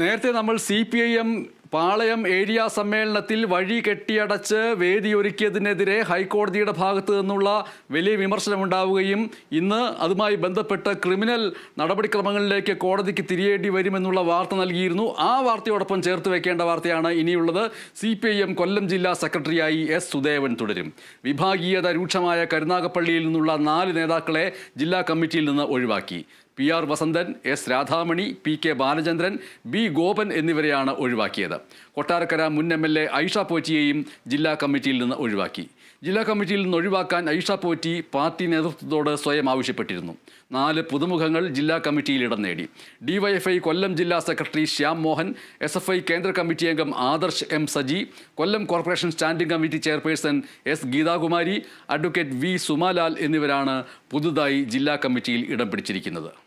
നേരത്തെ നമ്മൾ C P I M Palayam area സമ്മേളനത്തിൽ വഴി കെട്ടിയടച്ച് വേദിയൊരുക്കിയതിനെതിരെ ഹൈക്കോടതിയുടെ ഭാഗത്തു നിന്നുള്ള വലിയ വിമർശനമുണ്ടാവുകയും ഇന്ന് അതുമായി ബന്ധപ്പെട്ട് ക്രിമിനൽ നടപടിക്രമങ്ങളിലേക്ക് കോടതിക്ക് തിരിയേണ്ടി വരുമെന്നുള്ള വാർത്ത നൽകിയിരുന്നു. ആ വാർത്തയോടൊപ്പം ചേർത്ത് വെക്കേണ്ട വാർത്തയാണ് ഇനിയുള്ളത്. C P I M Kollam ജില്ലാ സെക്രട്ടറിയായി എസ് സുദേവൻ തുടരും. വിഭാഗീയത രൂക്ഷമായ കരുനാഗപ്പള്ളിയിൽ നിന്നുള്ള നാല് നേതാക്കളെ ജില്ലാ കമ്മിറ്റിയിൽ നിന്ന് ഒഴിവാക്കി. P R Vasanthan S Radhamani P K Balachandran B Gopan എന്നിവരെയാണ് ഒഴിവാക്കിയത്. കൊട്ടാരക്കര മുൻ എം എൽ എ ഐഷ പോറ്റിയെയും ജില്ലാ കമ്മിറ്റിയിൽ നിന്ന് ഒഴിവാക്കി. ജില്ലാ കമ്മിറ്റിയിൽ നിന്ന് ഒഴിവാക്കാൻ ഐഷ പോറ്റി പാർട്ടി നേതൃത്വത്തോട് സ്വയം ആവശ്യപ്പെട്ടിരുന്നു. നാല് പുതുമുഖങ്ങൾ ജില്ലാ കമ്മിറ്റിയിൽ ഇടം നേടി. ഡിവൈഎഫ്ഐ കൊല്ലം ജില്ലാ secretary Shyam Mohan S F I കേന്ദ്ര കമ്മിറ്റി അംഗം Adarsh M Saji Kollam corporation standing committee chairperson S Geethakumari advocate V Sumalal എന്നിവരാണ് പുതുതായി ജില്ലാ കമ്മിറ്റിയിൽ ഇടം പിടിച്ചിരിക്കുന്നത്.